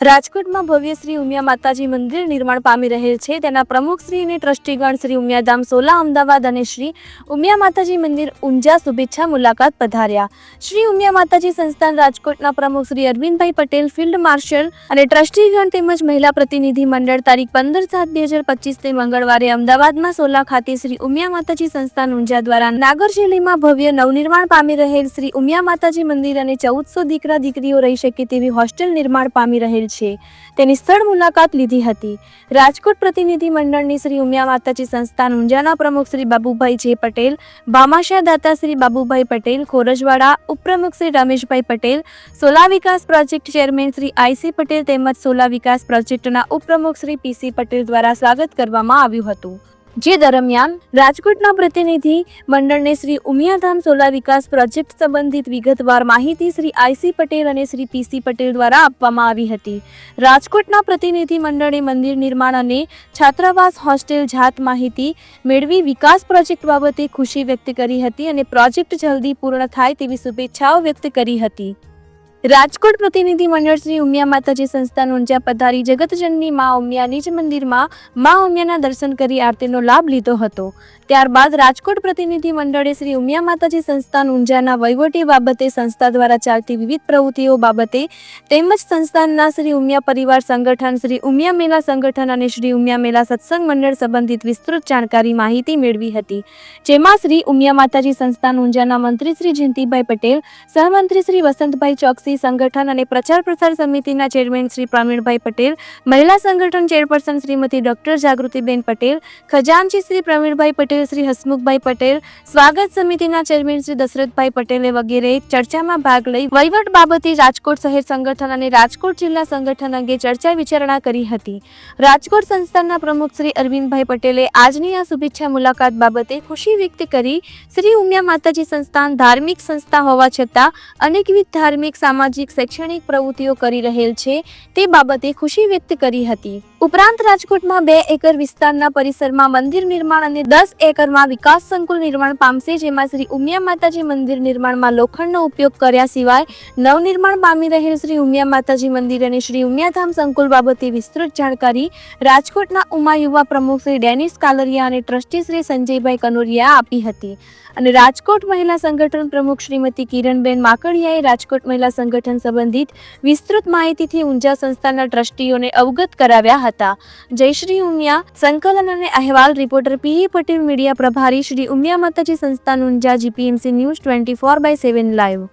રાજકોટમાં ભવ્ય શ્રી ઉમિયા માતાજી મંદિર નિર્માણ પામી રહેલ છે. તેના પ્રમુખ શ્રી અને ટ્રસ્ટીગણ શ્રી ઉમિયાધામ સોલા, અમદાવાદ અને શ્રી ઉમિયા માતાજી મંદિર ઊંઝા શુભેચ્છા મુલાકાત પધાર્યા. શ્રી ઉમિયા માતાજી સંસ્થાન રાજકોટના પ્રમુખ શ્રી અરવિંદભાઈ પટેલ, ફિલ્ડ માર્શલ અને ટ્રસ્ટીગણ તેમજ મહિલા પ્રતિનિધિ મંડળ તારીખ પંદર સાત બે હજાર પચીસને મંગળવારે અમદાવાદમાં સોલા ખાતે શ્રી ઉમિયા માતાજી સંસ્થાન ઊંઝા દ્વારા નાગરશૈલીમાં ભવ્ય નવનિર્માણ પામી રહેલ શ્રી ઉમિયા માતાજી મંદિર અને ચૌદસો દીકરા દીકરીઓ રહી શકે તેવી હોસ્ટેલ નિર્માણ પામી રહેલ છે. તેની સ્થળ મુલાકાત લીધી હતી. રાજકોટ પ્રતિનિધિ મંડળની શ્રી ઉમિયા માતાજી સંસ્થાન ઊંઝાના પ્રમુખ શ્રી બાબુભાઈ જે પટેલ, ભામાશા દાતા શ્રી બાબુભાઈ પટેલ, ખોરજવાડા ઉપપ્રમુખ શ્રી રમેશભાઈ પટેલ, સોલા વિકાસ project chairman Shri IC Patel તેમજ સોલા વિકાસ પ્રોજેક્ટના ઉપપ્રમુખ શ્રી પીસી પટેલ દ્વારા સ્વાગત કરવામાં આવ્યું હતું. જે દરમિયાન રાજકોટના પ્રતિનિધિ મંડળને શ્રી ઉમિયાધામ સોલા વિકાસ પ્રોજેક્ટ સંબંધિત વિગતવાર માહિતી શ્રી આઈસી પટેલ અને શ્રી પીસી પટેલ દ્વારા આપવામાં આવી હતી. રાજકોટના પ્રતિનિધિ મંડળે મંદિર નિર્માણ અને છાત્રાવાસ હોસ્ટેલ જાત માહિતી મેળવી વિકાસ પ્રોજેક્ટ બાબતે ખુશી વ્યક્ત કરી હતી અને પ્રોજેક્ટ જલ્દી પૂર્ણ થાય તેવી શુભેચ્છાઓ વ્યક્ત કરી હતી. રાજકોટ પ્રતિનિધિ મંડળ શ્રી ઉમિયા માતાજી સંસ્થાન ઊંઝા પધારી જગતજનની મા ઉમિયા નિજ મંદિરમાં મા ઉમિયાના દર્શન કરી આરતીનો લાભ લીધો હતો. ત્યારબાદ રાજકોટ પ્રતિનિધિ મંડળે શ્રી ઉમિયા માતાજી સંસ્થાન ઊંઝાના વહીવટી બાબતે સંસ્થા દ્વારા ચાલતી વિવિધ પ્રવૃત્તિઓ બાબતે તેમજ સંસ્થાનના શ્રી ઉમિયા પરિવાર સંગઠન, શ્રી ઉમિયા મેલા સંગઠન અને શ્રી ઉમિયા મેલા સત્સંગ મંડળ સંબંધિત વિસ્તૃત જાણકારી માહિતી મેળવી હતી. જેમાં શ્રી ઉમિયા માતાજી સંસ્થાન ઊંઝાના મંત્રી શ્રી જયંતિભાઈ પટેલ સહમંત્રી શ્રી વસંતભાઈ ચોકસી સંગઠન અને પ્રચાર પ્રસાર સમિતિના ચેરમેન શ્રી પ્રવીણભાઈ પટેલ, મહિલા સંગઠન ચેરપર્સન શ્રીમતી ડોક્ટર જાગૃતિબેન પટેલ, ખજાનચી શ્રી પ્રવીણભાઈ પટેલ, શ્રી હસમુખભાઈ પટેલ, સ્વાગત સમિતિના ચેરમેન શ્રી દશરથભાઈ પટેલે વગેરે ચર્ચામાં ભાગ લઈ વહીવટ બાબતે રાજકોટ શહેર સંગઠન અને રાજકોટ જિલ્લા સંગઠન અંગે ચર્ચા વિચારણા કરી હતી. રાજકોટ સંસ્થાના પ્રમુખ શ્રી અરવિંદભાઈ પટેલે આજની આ શુભેચ્છા મુલાકાત બાબતે ખુશી વ્યક્ત કરી. શ્રી ઉમિયા માતાજી સંસ્થાન ધાર્મિક સંસ્થા હોવા છતાં અનેકવિધ ધાર્મિક, સામાજિક શૈક્ષણિક પ્રવૃત્તિઓ કરી રહેલ છે તે બાબતે ખુશી વ્યક્ત કરી હતી. ઉપરાંત રાજકોટમાં બે એકર વિસ્તારના પરિસરમાં મંદિર નિર્માણ અને દસ એકરમાં વિકાસ સંકુલ નિર્માણ પામશે, જેમાં શ્રી ઉમિયા માતાજી મંદિર નિર્માણમાં લોખંડનો ઉપયોગ કર્યા સિવાય નવનિર્માણ પામી રહેલ શ્રી ઉમિયા માતાજી મંદિર અને શ્રી ઉમિયાધામ સંકુલ બાબતે વિસ્તૃત જાણકારી રાજકોટના ઉમા યુવા પ્રમુખ શ્રી ડેનિસ કાલરિયા અને ટ્રસ્ટી શ્રી સંજયભાઈ કનોરિયા આપી હતી. અને રાજકોટ મહિલા સંગઠન પ્રમુખ શ્રીમતી કિરણબેન માકડિયાએ રાજકોટ મહિલા સંગઠન સંબંધિત વિસ્તૃત માહિતીથી ઊંઝા સંસ્થાના ટ્રસ્ટીઓને અવગત કરાવ્યા હતા. જયશ્રી ઉમિયા, સંકલન અને અહેવાલ રિપોર્ટર પીએ પટેલ, મીડિયા પ્રભારી Shri Umiya Mataji Sansthan Unjha GPMC news twenty four by seven live.